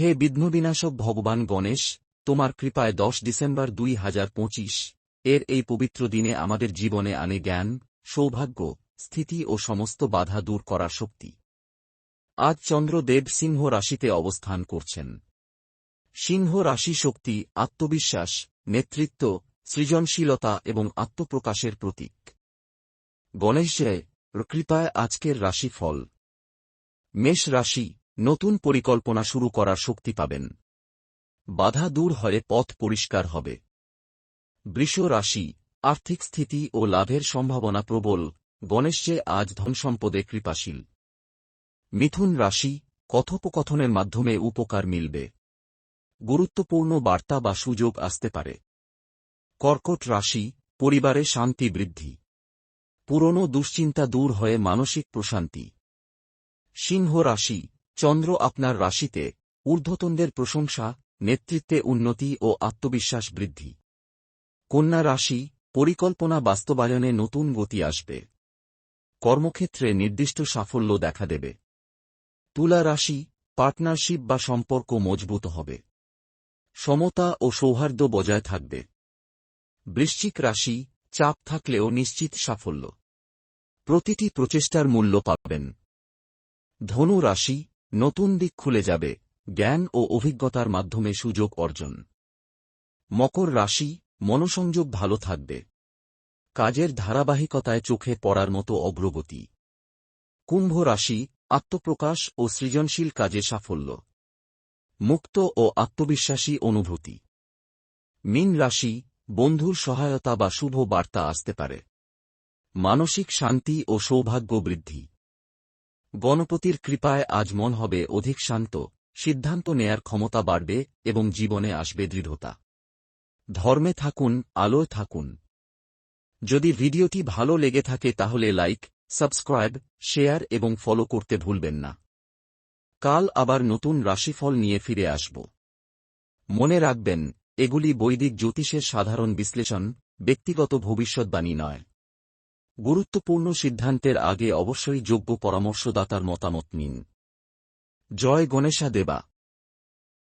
হে বিঘ্নবিনাশক ভগবান গণেশ, তোমার কৃপায় দশ ডিসেম্বর দুই হাজার পঁচিশ। এর এই পবিত্র দিনে আমাদের জীবনে আনে জ্ঞান, সৌভাগ্য, স্থিতি ও সমস্ত বাধা দূর করার শক্তি। আজ চন্দ্রদেব সিংহ রাশিতে অবস্থান করছেন। সিংহ রাশি শক্তি, আত্মবিশ্বাস, নেতৃত্ব, সৃজনশীলতা এবং আত্মপ্রকাশের প্রতীক। গণেশ জয়, কৃপায় আজকের রাশি ফল মেষ রাশি নতুন পরিকল্পনা শুরু করার শক্তি পাবেন। বাধা দূর হয়ে পথ পরিষ্কার হবে। বৃষ রাশি, আর্থিক স্থিতি ও লাভের সম্ভাবনা প্রবল। গণেশ যে আজ ধনসম্পদে কৃপাশীল। মিথুন রাশি, কথোপকথনের মাধ্যমে উপকার মিলবে। গুরুত্বপূর্ণ বার্তা বা সুযোগ আসতে পারে। কর্কট রাশি, পরিবারে শান্তি বৃদ্ধি। পুরনো দুশ্চিন্তা দূর হয়ে মানসিক প্রশান্তি। সিংহ রাশি চন্দ্র আপনার রাশিতে ঊর্ধ্বতনদের প্রশংসা, নেতৃত্বে উন্নতি ও আত্মবিশ্বাস বৃদ্ধি। কন্যা রাশি, পরিকল্পনা বাস্তবায়নে নতুন গতি আসবে। কর্মক্ষেত্রে নির্দিষ্ট সাফল্য দেখা দেবে। তুলা রাশি, পার্টনারশিপ বা সম্পর্ক মজবুত হবে। সমতা ও সৌহার্দ্য বজায় থাকবে। বৃশ্চিক রাশি, চাপ থাকলেও নিশ্চিত সাফল্য। প্রতিটি প্রচেষ্টার মূল্য পাবেন। ধনু রাশি নতুন দিক খুলে যাবে, জ্ঞান ও অভিজ্ঞতার মাধ্যমে সুযোগ অর্জন। মকর রাশি, মনসংযোগ ভালো থাকবে। কাজের ধারাবাহিকতায় চোখে পড়ার মতো অগ্রগতি। কুম্ভ রাশি, আত্মপ্রকাশ ও সৃজনশীল কাজে সাফল্য। মুক্ত ও আত্মবিশ্বাসী অনুভূতি। মিন রাশি, বন্ধুর সহায়তা বা শুভ বার্তা আসতে পারে। মানসিক শান্তি ও সৌভাগ্য বৃদ্ধি। গণপতির কৃপায় আজ মন হবে অধিক শান্ত, সিদ্ধান্ত নেয়ার ক্ষমতা বাড়বে এবং জীবনে আসবে দৃঢ়তা। ধর্মে থাকুন, আলোয় থাকুন। যদি ভিডিওটি ভালো লেগে থাকে তাহলে লাইক, সাবস্ক্রাইব, শেয়ার এবং ফলো করতে ভুলবেন না। কাল আবার নতুন রাশিফল নিয়ে ফিরে আসব। মনে রাখবেন, এগুলি বৈদিক জ্যোতিষের সাধারণ বিশ্লেষণ, ব্যক্তিগত ভবিষ্যৎবাণী নয়। গুরুত্বপূর্ণ সিদ্ধান্তের আগে অবশ্যই যোগ্য পরামর্শদাতার মতামত নিন। জয় গণেশা দেবা।